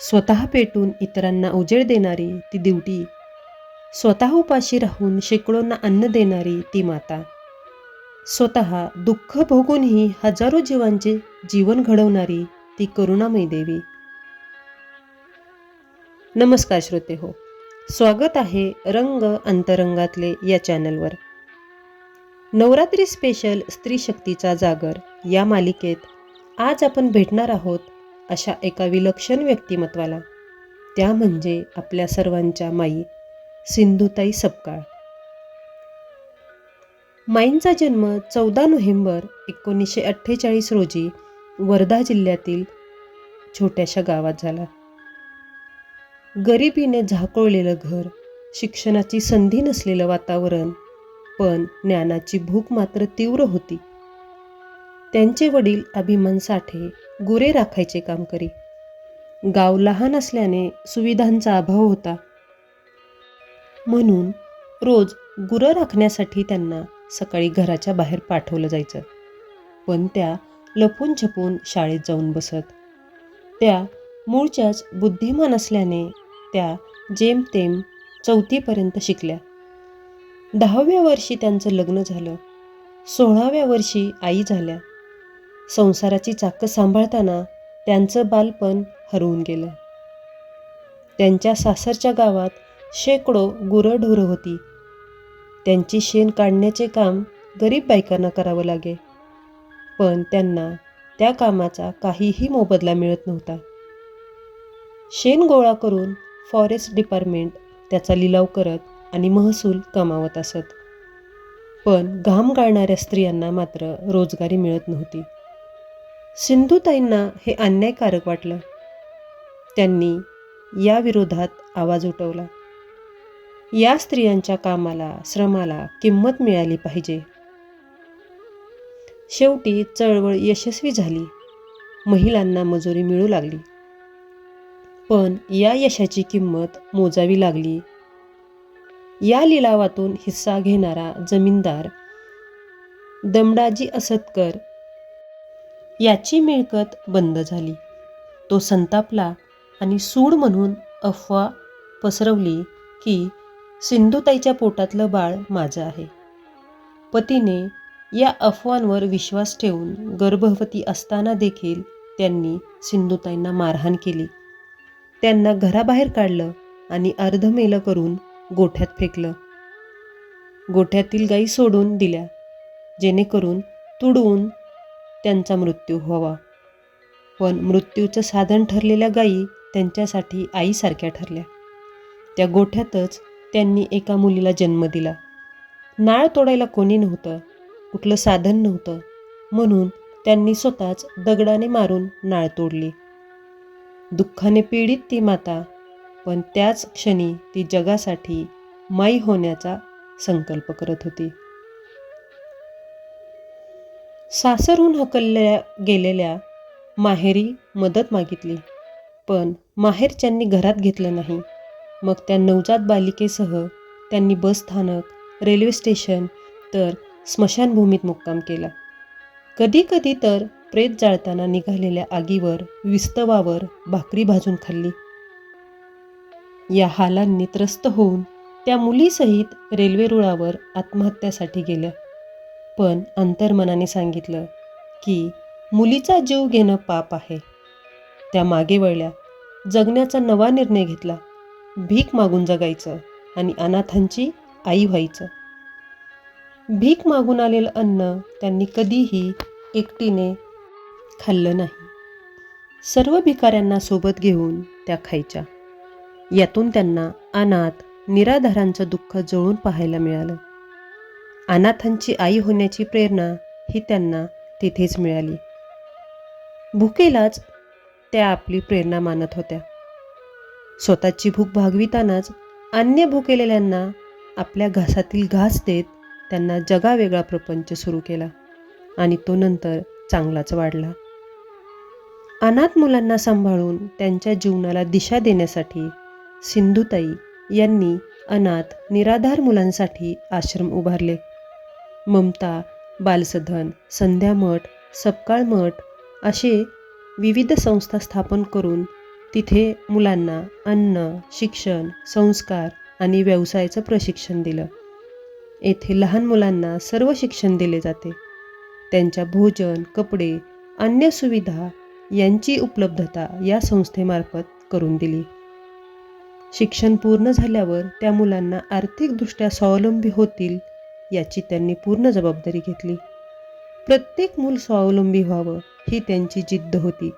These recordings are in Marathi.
स्वतः पेटून इतरांना उजेड देणारी ती दिवटी. स्वतः उपाशी राहून शेकडोंना अन्न देणारी ती माता. स्वतः दुःख भोगूनही हजारो जीवांचे जीवन घडवणारी ती करुणामयी देवी. नमस्कार श्रोते हो. स्वागत आहे रंग अंतरंगातले या चॅनलवर. नवरात्री स्पेशल स्त्री शक्तीचा जागर या मालिकेत आज आपण भेटणार आहोत अशा एका विलक्षण व्यक्तिमत्वाला. त्या म्हणजे आपल्या सर्वांच्या माई सिंधुताई सपकाळ. माईंचा जन्म चौदा नोव्हेंबर एकोणीसशे अठ्ठेचाळीस रोजी वर्धा जिल्ह्यातील छोट्याशा गावात झाला. गरिबीने झाकोळलेलं घर शिक्षणाची संधी नसलेलं वातावरण पण ज्ञानाची भूक मात्र तीव्र होती. त्यांचे वडील अभिमान साठे गुरे राखायचे काम करी. गाव लहान असल्याने सुविधांचा अभाव होता. म्हणून रोज गुरं राखण्यासाठी त्यांना सकाळी घराच्या बाहेर पाठवलं जायचं. पण त्या लपून छपून शाळेत जाऊन बसत. त्या मूळच्याच बुद्धिमान असल्याने त्या जेमतेम चौथीपर्यंत शिकल्या. दहाव्या वर्षी त्यांचं लग्न झालं. सोळाव्या वर्षी आई झाल्या. संसाराची चाकं सांभाळताना त्यांचं बालपण हरवून गेलं. त्यांच्या सासरच्या गावात शेकडो गुरंढोरं होती. त्यांची शेण काढण्याचे काम गरीब बायकांना करावं लागे. पण त्यांना त्या कामाचा काहीही मोबदला मिळत नव्हता. शेण गोळा करून फॉरेस्ट डिपार्टमेंट त्याचा लिलाव करत आणि महसूल कमावत असत. पण घाम गाळणाऱ्या स्त्रियांना मात्र रोजगारी मिळत नव्हती. सिंधुताईंना हे अन्यायकारक वाटलं. त्यांनी या विरोधात आवाज उठवला. या स्त्रियांच्या कामाला श्रमाला किंमत मिळाली पाहिजे. शेवटी चळवळ यशस्वी झाली. महिलांना मजुरी मिळू लागली. पण या यशाची किंमत मोजावी लागली. या लिलावातून हिस्सा घेणारा जमीनदार दमडाजी असतकर याची मिळकत बंद झाली. तो संतापला आणि सूड म्हणून अफवा पसरवली की सिंधुताईच्या पोटातलं बाळ माझं आहे. पतीने या अफवांवर विश्वास ठेवून गर्भवती असताना देखील त्यांनी सिंधुताईंना मारहाण केली. त्यांना घराबाहेर काढलं आणि अर्धमेलं करून गोठ्यात फेकलं. गोठ्यातील गाई सोडून दिल्या जेणेकरून तुडवून त्यांचा मृत्यू व्हावा. पण मृत्यूचं साधन ठरलेल्या गायी त्यांच्यासाठी आईसारख्या ठरल्या. त्या गोठ्यातच त्यांनी एका मुलीला जन्म दिला. नाळ तोडायला कोणी नव्हतं कुठलं साधन नव्हतं म्हणून त्यांनी स्वतःच दगडाने मारून नाळ तोडली. दुःखाने पीडित ती माता पण त्याच क्षणी ती जगासाठी माई होण्याचा संकल्प करत होती. सासरहून हकलल्या गेलेल्या माहेरी मदत मागितली. पण माहेरच्यांनी घरात घेतलं नाही. मग त्या नवजात बालिकेसह त्यांनी बसस्थानक रेल्वे स्टेशन तर स्मशानभूमीत मुक्काम केला. कधीकधी तर प्रेत जाळताना निघालेल्या आगीवर विस्तवावर भाकरी भाजून खाल्ली. या हालांनी त्रस्त होऊन त्या मुलीसहित रेल्वे रुळावर आत्महत्यासाठी गेल्या. पण अंतर्मनाने सांगितलं की मुलीचा जीव घेणं पाप आहे. त्या मागे वळल्या जगण्याचा नवा निर्णय घेतला. भीक मागून जगायचं आणि अनाथांची आई व्हायचं. भीक मागून आलेलं अन्न त्यांनी कधीही एकटीने खाल्लं नाही. सर्व भिकाऱ्यांना सोबत घेऊन त्या खायच्या. यातून त्यांना अनाथ निराधारांचं दुःख जळून पाहायला मिळालं. अनाथांची आई होण्याची प्रेरणा ही त्यांना तिथेच मिळाली. भुकेलाच त्या आपली प्रेरणा मानत होत्या. स्वतःची भूक भागवितानाच अन्य भुकेलेल्यांना आपल्या घासातील घास देत त्यांना जगावेगळा प्रपंच सुरू केला आणि तो नंतर चांगलाच वाढला. अनाथ मुलांना सांभाळून त्यांच्या जीवनाला दिशा देण्यासाठी सिंधुताई यांनी अनाथ निराधार मुलांसाठी आश्रम उभारले. ममता बालसधन संध्यामठ सपकाळ मठ असे विविध संस्था स्थापन करून तिथे मुलांना अन्न शिक्षण संस्कार आणि व्यवसायाचं प्रशिक्षण दिलं. येथे लहान मुलांना सर्व शिक्षण दिले जाते. त्यांच्या भोजन कपडे अन्य सुविधा यांची उपलब्धता या संस्थेमार्फत करून दिली. शिक्षण पूर्ण झाल्यावर त्या मुलांना आर्थिकदृष्ट्या स्वावलंबी होतील याची त्यांनी पूर्ण जबाबदारी घेतली. प्रत्येक मूल स्वावलंबी व्हावं ही त्यांची जिद्द होती.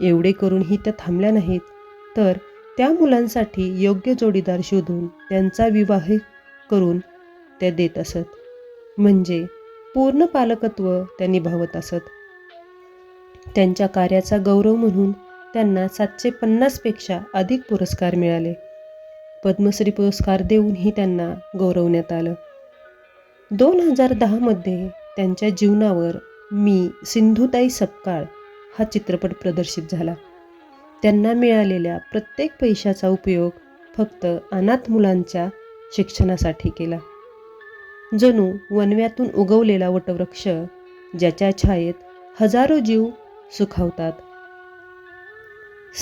एवढे करूनही त्या थांबल्या नाहीत तर त्या मुलांसाठी योग्य जोडीदार शोधून त्यांचा विवाह करून त्या देत असत. म्हणजे पूर्ण पालकत्व त्या निभावत असत. त्यांच्या कार्याचा गौरव म्हणून त्यांना सातशे पन्नासपेक्षा अधिक पुरस्कार मिळाले. पद्मश्री पुरस्कार देऊनही त्यांना गौरवण्यात आलं. दोन हजार दहामध्ये त्यांच्या जीवनावर मी सिंधुताई सपकाळ हा चित्रपट प्रदर्शित झाला. त्यांना मिळालेल्या प्रत्येक पैशाचा उपयोग फक्त अनाथ मुलांच्या शिक्षणासाठी केला. जणू वनव्यातून उगवलेला वटवृक्ष ज्याच्या छायेत हजारो जीव सुखावतात.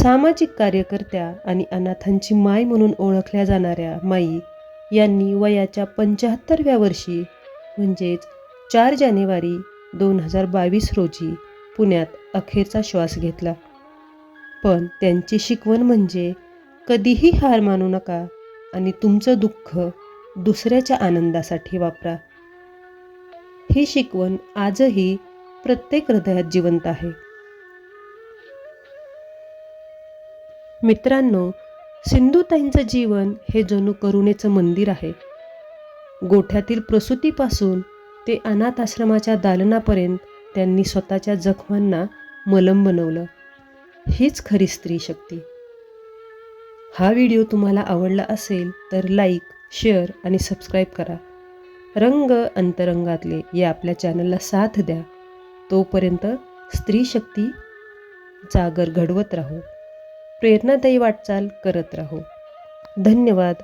सामाजिक कार्यकर्त्या आणि अनाथांची माय म्हणून ओळखल्या जाणाऱ्या माई यांनी वयाच्या पंच्याहत्तरव्या वर्षी म्हणजेच चार जानेवारी दोन हजार बावीस रोजी पुण्यात अखेरचा श्वास घेतला. पण त्यांची शिकवण म्हणजे कधीही हार मानू नका आणि तुमचं दुःख दुसऱ्याच्या आनंदासाठी वापरा. ही शिकवण आजही प्रत्येक हृदयात जिवंत आहे. मित्रांनो सिंधुताईंचं जीवन हे जणू करुणेचं मंदिर आहे. गोठ्यातील प्रसूतीपासून ते अनाथ आश्रमाच्या दालनापर्यंत त्यांनी स्वतःच्या जखमांना मलम बनवलं. हीच खरी स्त्री शक्ती. हा व्हिडिओ तुम्हाला आवडला असेल तर लाईक शेअर आणि सबस्क्राईब करा. रंग अंतरंगातले या आपल्या चॅनलला साथ द्या. तोपर्यंत स्त्री शक्ती जागर घडवत राहू. प्रेरणादायी वाटचाल करत राहू. धन्यवाद.